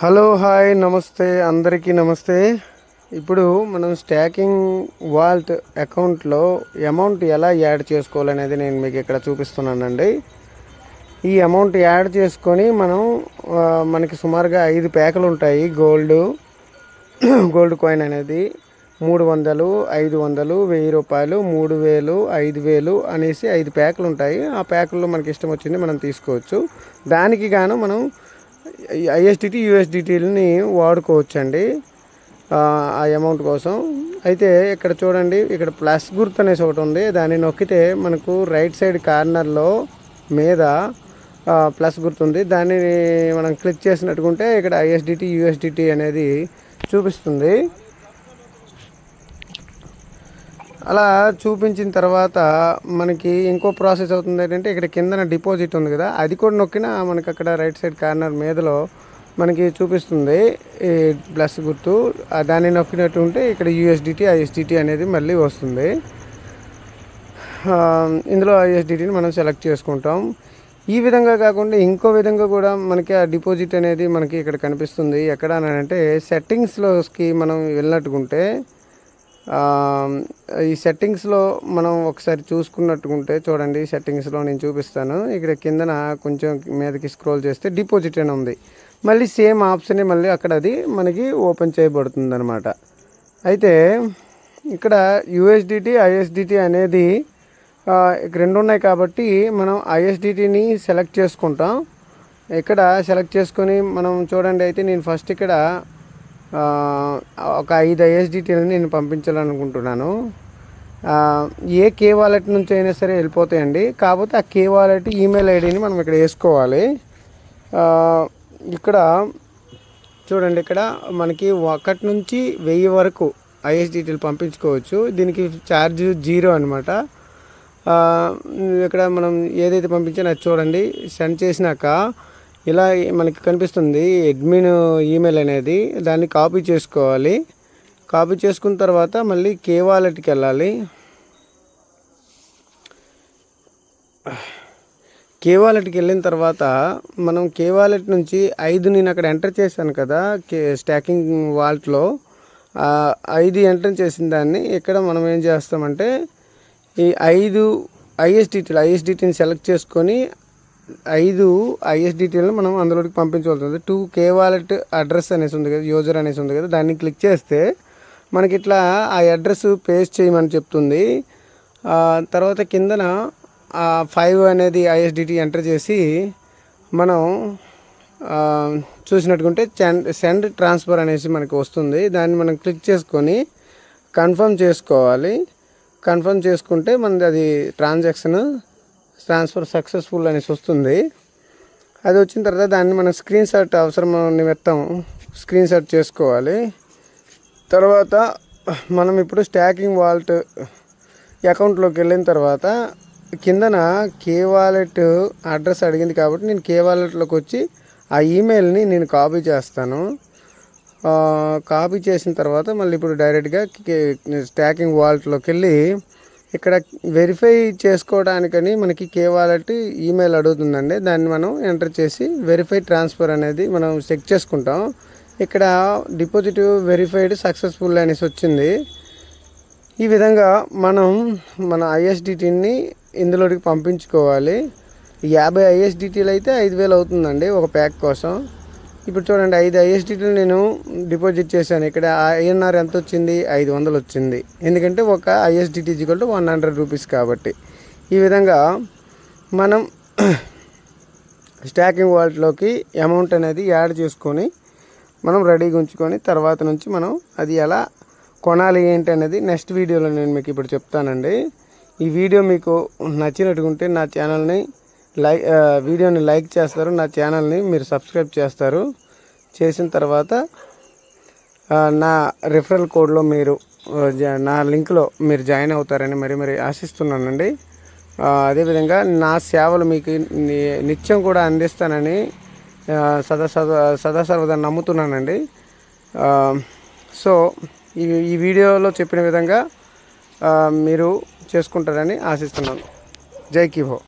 Hello hi నమస్తే అందరికీ నమస్తే. ఇప్పుడు మనం స్టాకింగ్ వాల్ట్ అకౌంట్లో అమౌంట్ ఎలా యాడ్ చేసుకోవాలనేది నేను మీకు ఇక్కడ చూపిస్తున్నానండి. ఈ అమౌంట్ యాడ్ చేసుకొని మనం మనకి సుమారుగా ఐదు ప్యాకులు ఉంటాయి. గోల్డ్ గోల్డ్ కాయిన్ అనేది మూడు వందలు ఐదు వందలు వెయ్యి రూపాయలు మూడు వేలు ఐదు వేలు అనేసి ఐదు ప్యాకులు ఉంటాయి. ఆ ప్యాకుల్లో మనకి ఇష్టం వచ్చింది మనం తీసుకోవచ్చు. దానికి గాను మనం ఐఎస్డిటీ యూఎస్డిటీలని వాడుకోవచ్చండి ఆ అమౌంట్ కోసం. అయితే ఇక్కడ చూడండి ఇక్కడ ప్లస్ గుర్తు అనేసి ఒకటి ఉంది. దాన్ని నొక్కితే మనకు రైట్ సైడ్ కార్నర్లో మీద ప్లస్ గుర్తుంది దాన్ని మనం క్లిక్ చేసినట్టుకుంటే ఇక్కడ ఐఎస్డిటీ యూఎస్డిటి అనేది చూపిస్తుంది. అలా చూపించిన తర్వాత మనకి ఇంకో ప్రాసెస్ అవుతుంది ఏంటంటే ఇక్కడ కిందన డిపాజిట్ ఉంది కదా అది కూడా నొక్కినా మనకి అక్కడ రైట్ సైడ్ కార్నర్ మీదలో మనకి చూపిస్తుంది ఈ ప్లస్ గుర్తు. దాన్ని నొక్కినట్టు ఉంటే ఇక్కడ యూఎస్డిటి ఐఎస్డిటి అనేది మళ్ళీ వస్తుంది. ఇందులో ఐఎస్డిటిని మనం సెలెక్ట్ చేసుకుంటాం. ఈ విధంగా కాకుండా ఇంకో విధంగా కూడా మనకి ఆ డిపాజిట్ అనేది మనకి ఇక్కడ కనిపిస్తుంది. ఎక్కడ అని అంటే సెట్టింగ్స్లోకి మనం వెళ్ళినట్టుకుంటే ఈ సెట్టింగ్స్లో మనం ఒకసారి చూసుకున్నట్టుకుంటే చూడండి సెట్టింగ్స్లో నేను చూపిస్తాను. ఇక్కడ కిందన కొంచెం మీదకి స్క్రోల్ చేస్తే డిపాజిట్ అని ఉంది. మళ్ళీ సేమ్ ఆప్షన్ మళ్ళీ అక్కడ అది మనకి ఓపెన్ చేయబడుతుంది అనమాట అయితే ఇక్కడ యూఎస్డిటి ఐఎస్డిటి అనేది రెండు ఉన్నాయి కాబట్టి మనం ఐఎస్డిటిని సెలెక్ట్ చేసుకుంటాం. ఇక్కడ సెలెక్ట్ చేసుకొని మనం చూడండి అయితే నేను ఫస్ట్ ఇక్కడ ఒక ఐదు ఐఎస్డిటీలని నేను పంపించాలనుకుంటున్నాను. ఏ కే వాలెట్ నుంచి అయినా సరే వెళ్ళిపోతాయండి. కాకపోతే ఆ కే వాలెట్ ఈమెయిల్ ఐడిని మనం ఇక్కడ వేసుకోవాలి. ఇక్కడ చూడండి ఇక్కడ మనకి ఒకటి నుంచి వెయ్యి వరకు ఐఎస్డిటీలు పంపించుకోవచ్చు. దీనికి ఛార్జ్ జీరో అనమాట ఇక్కడ మనం ఏదైతే పంపించానో అది చూడండి. సెండ్ చేసినాక ఇలా మనకి కనిపిస్తుంది అడ్మిన్ ఈమెయిల్ అనేది. దాన్ని కాపీ చేసుకోవాలి. కాపీ చేసుకున్న తర్వాత మళ్ళీ కే వాలెట్కి వెళ్ళాలి కే వాలెట్కి వెళ్ళిన తర్వాత మనం కే వాలెట్ నుంచి ఐదు నేను అక్కడ ఎంటర్ చేశాను కదా కే స్టాకింగ్ వాలెట్లో ఐదు ఎంటర్ చేసిన దాన్ని ఇక్కడ మనం ఏం చేస్తామంటే ఈ ఐదు ఐఎస్డిటీలు ఐఎస్డిటీని సెలెక్ట్ చేసుకొని ఐదు ఐఎస్డిటీలను మనం అందులోకి పంపించవలసి ఉంది టూ కే వాలెట్ అడ్రస్ అనేసి ఉంది కదా యూజర్ అనేసి ఉంది కదా దాన్ని క్లిక్ చేస్తే మనకి ఇట్లా ఆ అడ్రస్ పేస్ట్ చేయమని చెప్తుంది. తర్వాత కిందన ఆ ఫైవ్ అనేది ఐఎస్డిటి ఎంటర్ చేసి మనం చూసినట్టుకుంటే సెండ్ సెండ్ ట్రాన్స్ఫర్ అనేసి మనకి వస్తుంది. దాన్ని మనం క్లిక్ చేసుకొని కన్ఫర్మ్ చేసుకోవాలి. కన్ఫర్మ్ చేసుకుంటే మనది అది ట్రాన్సాక్షన్ ట్రాన్స్ఫర్ సక్సెస్ఫుల్ అనేసి వస్తుంది. అది వచ్చిన తర్వాత దాన్ని మనం స్క్రీన్ షాట్ అవసరం నిమిత్తం స్క్రీన్ షాట్ చేసుకోవాలి. తర్వాత మనం ఇప్పుడు స్టాకింగ్ వాలెట్ అకౌంట్లోకి వెళ్ళిన తర్వాత కిందన కే వాలెట్ అడ్రస్ అడిగింది కాబట్టి నేను కే వాలెట్లోకి వచ్చి ఆ ఈమెయిల్ని నేను కాపీ చేస్తాను. కాపీ చేసిన తర్వాత మళ్ళీ ఇప్పుడు డైరెక్ట్గా స్టాకింగ్ వాలెట్లోకి వెళ్ళి ఇక్కడ వెరిఫై చేసుకోవడానికని మనకి కే వాలెట్ ఈమెయిల్ అడుగుతుందండి. దాన్ని మనం ఎంటర్ చేసి వెరిఫై ట్రాన్స్ఫర్ అనేది మనం చెక్ చేసుకుంటాం. ఇక్కడ డిపాజిట్ వెరిఫైడ్ సక్సెస్ఫుల్ అనేసి వచ్చింది. ఈ విధంగా మనం మన ఐఎస్డిటీని ఇందులోకి పంపించుకోవాలి. యాభై ఐఎస్డిటీలు అయితే ఐదు వేలు అవుతుందండి ఒక ప్యాక్ కోసం. ఇప్పుడు చూడండి ఐదు ఐఎస్డిటీలు నేను డిపాజిట్ చేశాను. ఇక్కడ ఐఎన్ఆర్ ఎంత వచ్చింది? ఐదు వందలు వచ్చింది. ఎందుకంటే ఒక ISDT equal to one hundred rupees కాబట్టి. ఈ విధంగా మనం స్టాకింగ్ వాల్ట్లోకి అమౌంట్ అనేది యాడ్ చేసుకొని మనం రెడీగా ఉంచుకొని తర్వాత నుంచి మనం అది ఎలా కొనాలి ఏంటి అనేది నెక్స్ట్ వీడియోలో నేను మీకు ఇప్పుడు చెప్తానండి. ఈ వీడియో మీకు నచ్చినట్టుకుంటే నా ఛానల్ని లైక్ వీడియోని లైక్ చేస్తారు. నా ఛానల్ని మీరు సబ్స్క్రైబ్ చేస్తారు. చేసిన తర్వాత నా రిఫరల్ కోడ్లో మీరు నా లింక్లో మీరు జాయిన్ అవుతారని మరి మరి ఆశిస్తున్నానండి. అదేవిధంగా నా సేవలు మీకు ని- నిత్యం కూడా అందిస్తానని సదా సదా సదా సర్వదా నమ్ముతున్నానండి. సో ఈ ఈ వీడియోలో చెప్పిన విధంగా మీరు చేసుకుంటారని ఆశిస్తున్నాను. జై కివో